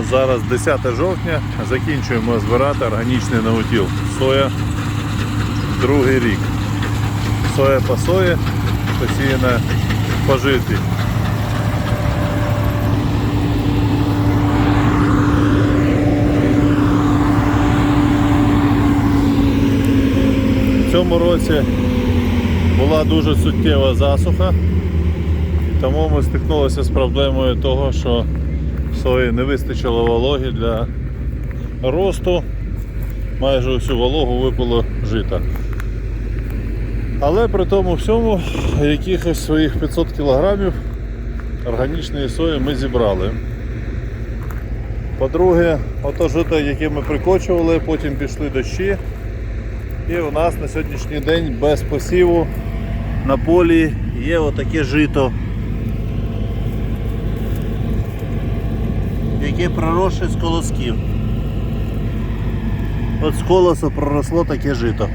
Зараз 10 жовтня, закінчуємо збирати органічний наутіл. Соя другий рік. Соя по сої, посіяна по житлі. В цьому році була дуже суттєва засуха, тому ми стикнулися з проблемою того, що сої не вистачило вологи для росту. Майже всю вологу випало жита. Але при тому всьому якихось своїх 500 кілограмів органічної сої ми зібрали. По-друге, ото жито, яке ми прикочували, потім пішли дощі. І у нас на сьогоднішній день без посіву на полі є отаке жито, яке проросше з колосків. От з колоса проросло таке жито.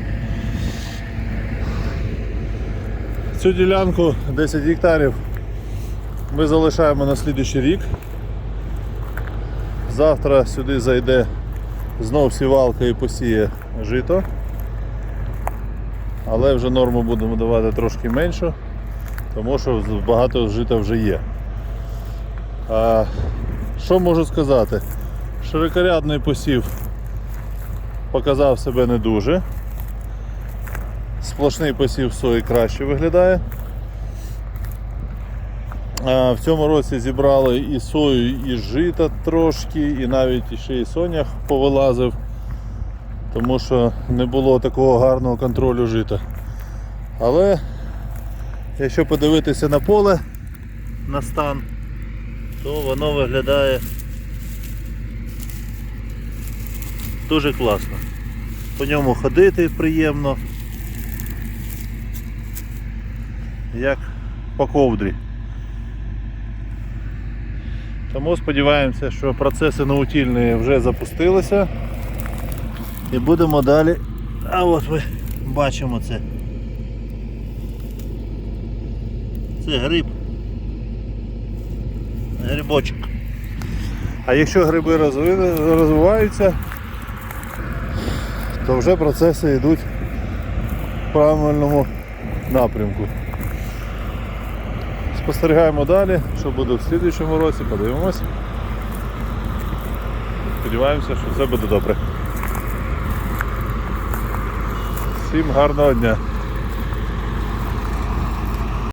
Цю ділянку 10 гектарів ми залишаємо на слідуючий рік. Завтра сюди зайде знов сівалка і посіє жито. Але вже норму будемо давати трошки меншу, тому що багато жита вже є. А, що можу сказати? Широкорядний посів показав себе не дуже. Сплошний посів сої краще виглядає. В цьому році зібрали і сою, і жита трошки, і навіть ще і сонях повилазив тому що не було такого гарного контролю жита. Але якщо подивитися на поле, на стан, то воно виглядає дуже класно. По ньому ходити приємно, як по ковдрі. Тому сподіваємося, що процеси наутільні вже запустилися. І будемо далі. А от ми бачимо це. Це гриб. Грибочок. А якщо гриби розви- розвиваються, то вже процеси йдуть в правильному напрямку. Спостерігаємо далі, що буде в слідуючому році, подивимось. Сподіваємося, що все буде добре. Всім гарного дня!